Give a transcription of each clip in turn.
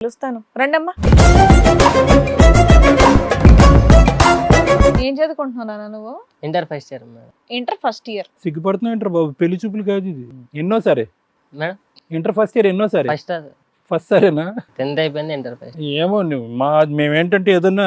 పిలుస్తాను. రండమ్మా. ఏం చదువుకుంటున్నానా నువ్వు? Inter first year madam inter first year సిగ్గుపడుతున్నావు inter బాబు? పెళ్ళి చూపులు కాదు ఇది. ఎన్నో సరే? మేడం ఇంటర్ ఫస్ట్ ఇయర్ ఎన్నో సరే? ఫస్ట్ ఫస్ట్ సరేనా? టెన్త్ అయిపోయింది ఇంటర్ ఫస్ట్ ఏమో నువ్వు మా మేమేంటంటే ఏదన్నా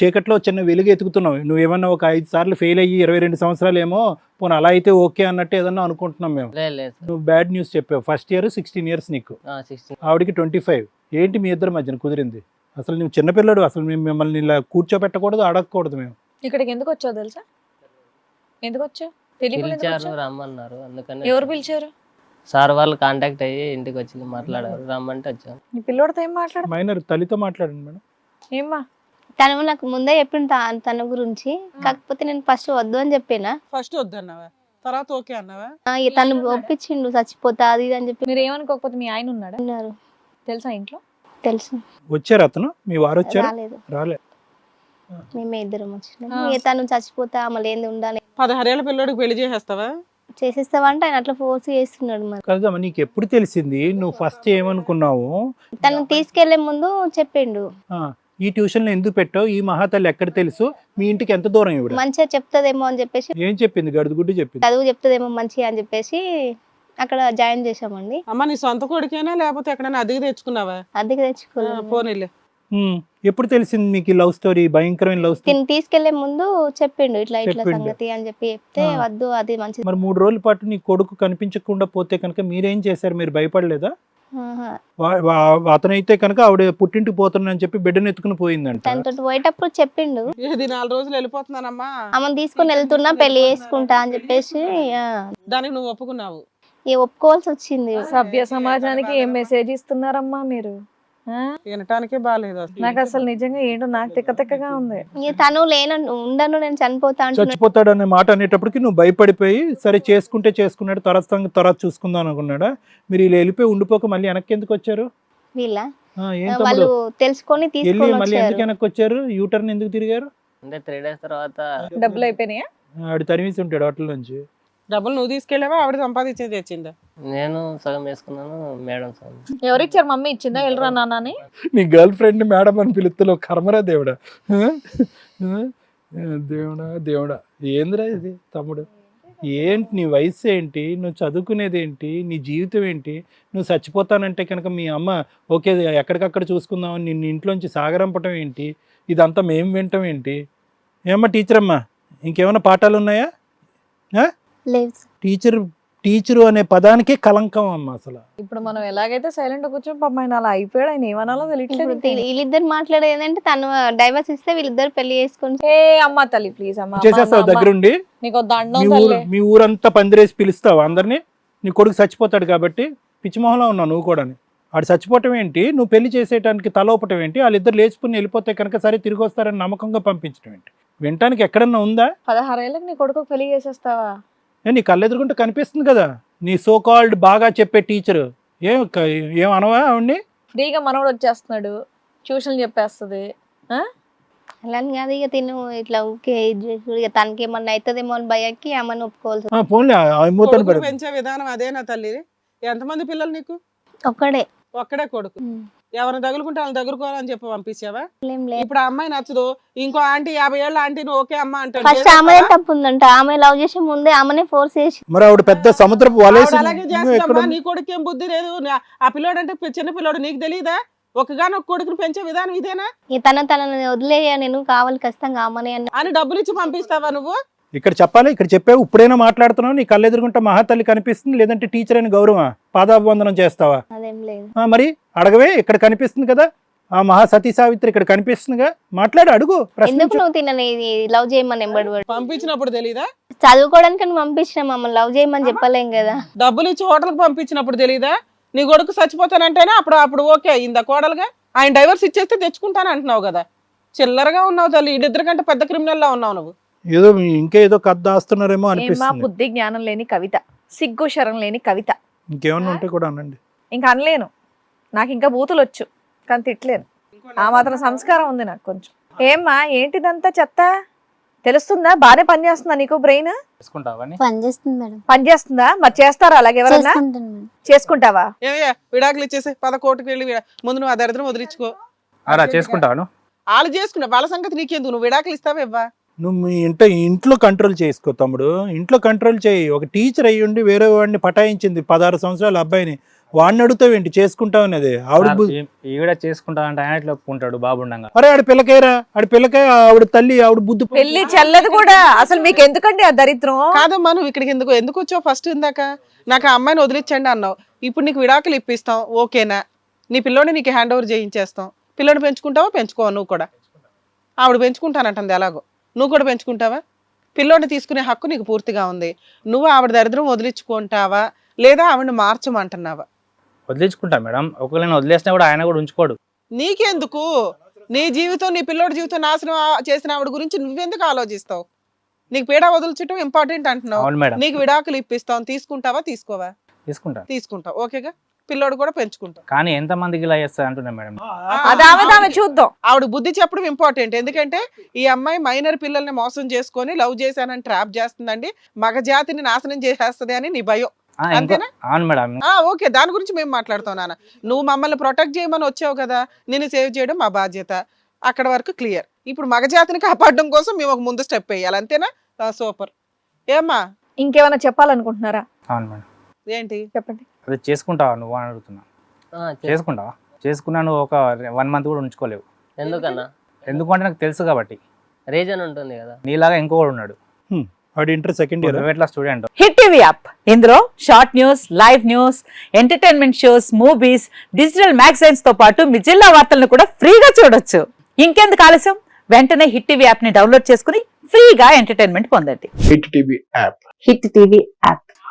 చీకట్లో చిన్న వెలుగు ఎతుకుతున్నావు నువ్వు ఏమన్నా ఒక ఐదు సార్లు ఫెయిల్ అయ్యి ఇరవై రెండు సంవత్సరాలు ఏమో పోనీ అలా అయితే ఓకే అన్నట్టు ఏదన్నా అనుకుంటున్నాం మేము. లేదు నువ్వు బ్యాడ్ న్యూస్ చెప్పావు. ఫస్ట్ ఇయర్ సిక్స్టీన్ ఇయర్స్ నీకు. సిక్స్టీన్ ఆవిడకి ట్వంటీ ఫైవ్ ఏంటి మీ ఇద్దరి మధ్యన కుదిరింది? అసలు నువ్వు చిన్నపిల్లడు అసలు మేము మిమ్మల్ని ఇలా కూర్చోబెట్టకూడదు అడగకూడదు మేము. ఇక్కడికి ఎందుకు వచ్చావు తెలుసా? ఎందుకు వచ్చావు? పిలిచారు? రమ్మన్నారు. అందుకని ఎవరు. పిలిచారు? సార్ వాళ్ళు కాంటాక్ట్ అయ్యి ఇంటికి వచ్చి మాట్లాడారు. రమ్మంటే వచ్చాను. నీ పిల్లోడితో ఏం మాట్లాడ మైనర్ తల్లితో మాట్లాడండి మేడం. ఏమ్మా? తను నాకు ముందే చెప్పిండు తా- తన గురించి. కాకపోతే నేను ఫస్ట్ వద్దు అని చెప్పిన. ఫస్ట్ వద్దన్నావా? తర్వాత ఓకే అన్నావా? ఆ, ఇక తను ఒప్పించిండు చచ్చిపోతా అది ఇది అని చెప్పి. మీరు ఏమనుకోకపోతే మీ ఆయన ఉన్నాడా? అన్నారు తెలుసా ఇంట్లో? తెలుసు. వచ్చారు అతను? మీ వారు వచ్చారు? రాలేదు. రాలే. మేమే ఇద్దరం వచ్చినాం. తను చచ్చిపోతా మళ్ళీ ఏంది ఉండాలి? పదహారేళ్ళ పిల్లోడికి పెళ్ళి చేసేస్తావా? చేసేస్తావంటే ఆయన అట్లా ఫోర్స్ చేస్తున్నాడు మరి. కదమ్మా నీకు ఎప్పుడు తెలిసింది? నువ్వు ఫస్ట్ ఏమనుకున్నావు? తను తీసుకెళ్ళే ముందు చెప్పిండు. ఆ, ఈ ట్యూషన్లో ఎందుకు పెట్టావు? ఈ మహాతల్లి ఎక్కడ తెలుసు? మీ ఇంటికి ఎంత దూరం ఇవిడ మంచిగా చెప్తదేమో అని చెప్పేసి ఏం చెప్పింది? గడుదుగుడ్డు చెప్పింది? చదువు చెప్తదేమో మంచిగా అని చెప్పేసి అక్కడ జాయిన్ చేసామండి అమ్మ నీ సొంత కొడుకేనా లేకపోతే ఎక్కడైనా అద్దెకి తెచ్చుకున్నావా? అద్దెకి ఆ, తెచ్చుకోలేదు పోనీలే. ఉమ్, ఎప్పుడు తెలిసింది మీకు ఈ లవ్ స్టోరీ? భయంకరమైన లవ్ స్టోరీ. తిని తీసుకెళ్ళే ముందు చెప్పిండు ఇట్లా ఇట్లా చెప్పిండు. సంగతి అని చెప్పి చెప్తే ఆ. వద్దు అది మంచిది. మరి మూడు రోజుల పాటు నీ కొడుకు కనిపించకుండా పోతే కనుక మీరేం చేశారు? మీరు భయపడలేదా? ఆహా. వా- వా- అతనైతే కనుక ఆవిడ పుట్టింటికి పోతున్నానని చెప్పి బిడ్డను ఎత్తుకుని పోయిందంట. తనతో పోయేటప్పుడు చెప్పిండు. ఇది నాలుగు రోజులు వెళ్ళిపోతున్నానమ్మా? ఆమెను తీసుకొని వెళ్తున్నా పెళ్ళి చేసుకుంటా అని చెప్పేసి ఆ, దానికి నువ్వు ఒప్పుకున్నావు. ఒప్పుకోవాల్సి వచ్చింది సభ్య సమాజానికి ఏం మెసేజ్ ఇస్తున్నారమ్మా మీరు? ఆ? వినటానికే బాగాలేదు నాకు అసలు నిజంగా ఏంటో నాకు తిక్క తిక్కగా ఉంది తను లేను ఉండను నేను చనిపోతా అంటున్నాడు చచ్చిపోతాడు అనే మాట అనేటప్పటికి నువ్వు భయపడిపోయి సరే చేసుకుంటే చేసుకున్నాడు తర్వాత సంగతి తర్వాత చూసుకుందాం అనుకున్నాడా? మీరు ఇలా వెళ్ళిపోయి ఉండిపోక మళ్ళీ వెనక్కి ఎందుకు వచ్చారు? వీళ్ళ? వాళ్ళు తెలుసుకొని తీసుకొని మళ్ళీ ఎందుకు వచ్చారు. వెనక్కి వచ్చారు? యూటర్న్ ఎందుకు తిరిగారు? అంటే త్రీ డేస్ తర్వాత డబ్బులు అయిపోయినాయా? ఆడు తరిమేసి ఉంటాడు హోటల్ నుంచి. డబ్బులు నువ్వు తీసుకెళ్ళావా? ఆవిడ సంపాదించేది తెచ్చిందా? నేను సగం వేసుకున్నాను మేడం సగం ఎవరిచ్చారు మమ్మీ? ఇచ్చిందా? వెళ్ళరా నాన్న అని? నీ గర్ల్ ఫ్రెండ్ మేడం అని పిలుస్తున్నావు కర్మరా దేవుడా? ఆ? ఆ? దేవుడా దేవుడా. ఏందిరా ఇది తమ్ముడు? ఏంటి నీ వయసు ఏంటి? నువ్వు చదువుకునేది ఏంటి? నీ జీవితం ఏంటి? నువ్వు చచ్చిపోతానంటే కనుక మీ అమ్మ ఓకే ఎక్కడికక్కడ చూసుకుందామని నిన్ను ఇంట్లోంచి సాగరంపటం ఏంటి? ఇదంతా మేము వింటాం ఏంటి? ఏమ్మా టీచర్ అమ్మా ఇంకేమైనా పాఠాలు ఉన్నాయా టీచర్ టీచరు అనే పదానికే కలంకం అమ్మ అసలు. ఇప్పుడు మనం ఎలాగైతే సైలెంట్ కూర్చొని పాపం ఆయన అలా అయిపోయాడు ఆయన ఏమనాలో తెలియట్లేదు వీళ్ళిద్దరు మాట్లాడేది ఏంటంటే తను డైవర్స్ ఇస్తే వీళ్ళిద్దరు పెళ్ళి చేసుకొని ఏ అమ్మ తల్లి ప్లీజ్ అమ్మ చేసేస్తావు దగ్గరుండి? నీకు దండం మీ ఊరు తల్లి మీ ఊరంతా పందిరేసి పిలుస్తావు అందరినీ? నీ కొడుకు చచ్చిపోతాడు కాబట్టి పిచ్చిమొహంలో ఉన్నావు నువ్వు కూడా ఆడు చచ్చిపోవటం ఏంటి? నువ్వు పెళ్ళి చేసేయడానికి తలోపటం ఏంటి? వాళ్ళిద్దరు లేచిపోయి వెళ్ళిపోతే కనుక సరే తిరిగి వస్తారని నమ్మకంగా పంపించడం ఏంటి? వినటానికి ఎక్కడన్నా ఉందా? పదహారేళ్ళకి నీ కొడుకు పెళ్ళి చేసేస్తావా? ఏ, నీ కళ్ళెదురుకుంటే కనిపిస్తుంది కదా. నీ సో కాల్డ్ బాగా చెప్పే టీచర్ ఏం ఏం అనవా ఆవిడ్ని? ఫ్రీగా మనోడు వచ్చేస్తున్నాడు. ట్యూషన్ చెప్పేస్తుంది. అలా కాదు ఇక తిను ఇట్లా ఊకే. ఇక తనకి ఏమన్నా అవుతుందేమో అని భయకి ఆమెను పెడదు. పెంచే విధానం అదేనా తల్లి. ఎంతమంది పిల్లలు నీకు? ఒక్కడే. ఒక్కడే కొడుకు. ఎవరిని తగులుకుంటే వాళ్ళని తగులుకోవాలని చెప్పి పంపించావా? ఇప్పుడు ఆ అమ్మాయి నచ్చదు. ఇంకో ఆంటీ యాభై ఏళ్ళ ఆంటీ నువ్వు ఓకే అమ్మ అంటాడు. ఫస్ట్ ఆమెనే తప్పు ఉందంట. ఆమె లవ్ చేసే ముందే ఆమెనే ఫోర్స్ చేసి మరి ఆవిడ పెద్ద సముద్రపు వలేసి అలాగే చేస్తుందమ్మా. నీ కొడుకు ఏం బుద్ధి లేదు. ఆ పిల్లోడు అంటే చిన్న పిల్లోడు. నీకు తెలియదా ఒకగానో ఒక కొడుకుని పెంచే విధానం ఇదేనా? తన తనని వదిలేయ? నేను కావాలి ఖచ్చితంగా ఆమెనే అని. అని డబ్బులు ఇచ్చి పంపిస్తావా నువ్వు? ఇక్కడ చెప్పాలి ఇక్కడ చెప్పావు ఇప్పుడైనా మాట్లాడుతున్నావు నీ కళ్ళెదురుకుంటే మహాతల్లి కనిపిస్తుంది లేదంటే టీచర్ అని గౌరవం పాదాభివందనం చేస్తావా? అదేం లేదు. ఆ, మరి అడగవే ఇక్కడ కనిపిస్తుంది కదా ఆ మహా సతీ సావిత్రి ఇక్కడ కనిపిస్తుందిగా మాట్లాడు అడుగు ఎందుకు ప్రశ్నించు నువ్వు తినని లవ్ చేయమని ఎంబడి పంపించినప్పుడు తెలీదా? చదువుకోవడానికి పంపించిన మమ్మల్ని లవ్ చేయమని చెప్పలేం కదా. డబ్బులు ఇచ్చి హోటల్కి పంపించినప్పుడు తెలీదా? నీ కొడుకు చచ్చిపోతానంటేనే? అప్పుడు అప్పుడు ఓకే అయిందా కోడలుగా? ఆయన డైవర్స్ ఇచ్చేస్తే తెచ్చుకుంటాను అంటున్నావు కదా. చిల్లరగా ఉన్నావు తల్లి వీడిద్దరి కంటే పెద్ద క్రిమినల్ లా ఉన్నావు నువ్వు. ఏదో ఇంకా ఏదో కథ దాస్తున్నారేమో అనిపిస్తుంది. బుద్ధి జ్ఞానం లేని కవిత సిగ్గు శరం లేని కవిత. ఇంకేమన్నా ఉంటే కూడా అనండి. ఇంకా అనలేను. నాకు ఇంకా బూతులు వచ్చు కానీ తిట్టలేను. ఆ మాత్రం సంస్కారం ఉంది నాకు కొంచెం. ఏమ్మా ఏంటిదంతా చెత్త? తెలుస్తుందా? బానే పని చేస్తుందా నీకు బ్రెయిన్? చేసుకుంటావని పని చేస్తుంది మేడం. పని చేస్తుందా మరి చేస్తారా అలాగే మేడం. చేసుకుంటావా? ఏమయ్యా విడాకులు ఇచ్చేసి పద కోర్టుకు వెళ్ళి విడా- ముందు నువ్వు ఆ దరిద్రం వదిలించుకో. అలా చేసుకుంటాను వాళ్ళు చేసుకున్నా వాళ్ళ సంగతి నీకెందుకు? నువ్వు విడాకులు ఇస్తావా ఇవ్వా? నువ్వు మీ ఇంట ఇంట్లో కంట్రోల్ చేసుకో తమ్ముడు. ఇంట్లో కంట్రోల్ చేయి. ఒక టీచర్ అయ్యి ఉండి వేరే వాడిని పటాయించింది పదహారు సంవత్సరాల అబ్బాయిని. వాడిని అడుగుతావేంటి చేసుకుంటావు అనేది. ఆవిడ ఈవిడ చేసుకుంటా అంటే ఆయన ఇట్లా ఒప్పుకుంటాడు బాబుండంగా అరే ఆడి పిల్లకాయరా. ఆడి పిల్లకాయ ఆవిడ తల్లి ఆవిడ బుద్ధి పెళ్ళి చెల్లదు కూడా. అసలు మీకు ఎందుకండి ఆ దరిద్రం? కాదమ్మా నువ్వు ఇక్కడికి ఎందుకు ఎందుకు వచ్చావు ఫస్ట్ ఇందాక? నాకు ఆ అమ్మాయిని వదిలించండి అన్నావు. ఇప్పుడు నీకు విడాకులు ఇప్పిస్తాం. ఓకేనా? నీ పిల్లోని నీకు హ్యాండ్ ఓవర్ చేయించేస్తాం. పిల్లోని పెంచుకుంటావా? పెంచుకోవా నువ్వు కూడా? ఆవిడ పెంచుకుంటానంటుంది ఎలాగో. నువ్వు కూడా పెంచుకుంటావా? పిల్లోని తీసుకునే హక్కు నీకు పూర్తిగా ఉంది. నువ్వు ఆవిడ దరిద్రం వదిలించుకుంటావా? లేదా ఆవిడని మార్చమంటున్నావా? వదిలించుకుంటా మేడం. ఒకవేళ వదిలేసినా కూడా ఆయన కూడా ఉంచుకోడు. నీకెందుకు? నీ జీవితం నీ పిల్లోడి జీవితం నాశనం చేసిన ఆవిడ గురించి నువ్వెందుకు ఆలోచిస్తావు? నీకు పీడ వదిలించడం ఇంపార్టెంట్ అంటున్నావు. నీకు విడాకులు ఇప్పిస్తాం. తీసుకుంటావా తీసుకోవా? తీసుకుంటా. తీసుకుంటావు. ఓకేగా? పిల్లోడు కూడా పెంచుకుంటాం. కానీ ఎంత మందికి ఇలా చేస్తా అంటున్నా మేడం? చూద్దాం. ఆవిడ బుద్ధి చెప్పడం ఇంపార్టెంట్. ఎందుకంటే ఈ అమ్మాయి మైనర్ పిల్లల్ని మోసం చేసుకొని లవ్ చేశానని ట్రాప్ చేస్తుందండి. మగ జాతిని నాశనం చేసేస్తది అని నీ భయం. అంతేనా? అవును మేడం. ఆ ఓకే. దాని గురించి మేము మాట్లాడుతాం నాన్న. నువ్వు మమ్మల్ని ప్రొటెక్ట్ చేయమని వచ్చావు కదా నిన్ను సేవ్ చేయడం మా బాధ్యత. అక్కడ వరకు క్లియర్ ఇప్పుడు మగ జాతిని కాపాడడం కోసం మేము ఒక ముందు స్టెప్ వేయాలి. అంతేనా? సూపర్. ఏమ్మా? ఇంకేమైనా చెప్పాలనుకుంటున్నారా? అవును మేడం. ఏంటి? చెప్పండి. అది చేసుకుంటావా నువ్వు అని అడుగుతున్నా. చేసుకుంటావా? చేసుకున్నా నువ్వు ఒక వన్ మంత్ కూడా ఉంచుకోలేవు. ఎందుకన్నా? ఎందుకంటే నాకు తెలుసు కాబట్టి. రీజన్ ఉంటుంది కదా. నీలాగా ఇంకొకడు ఉన్నాడు. వాడి ఇంటర్ సెకండ్ ఇయర్. ఎట్లా స్టూడెంట్? Hit TV app. ఇందులో short news live news entertainment shows movies digital మ్యాగజైన్స్తో పాటు మీ జిల్లా వార్తలను కూడా ఫ్రీగా చూడొచ్చు. ఇంకెందుకు ఆలస్యం? వెంటనే హిట్ టీవీ యాప్ని డౌన్లోడ్ చేసుకుని ఫ్రీగా ఎంటర్టైన్మెంట్ పొందండి. Hit TV app. Hit TV app.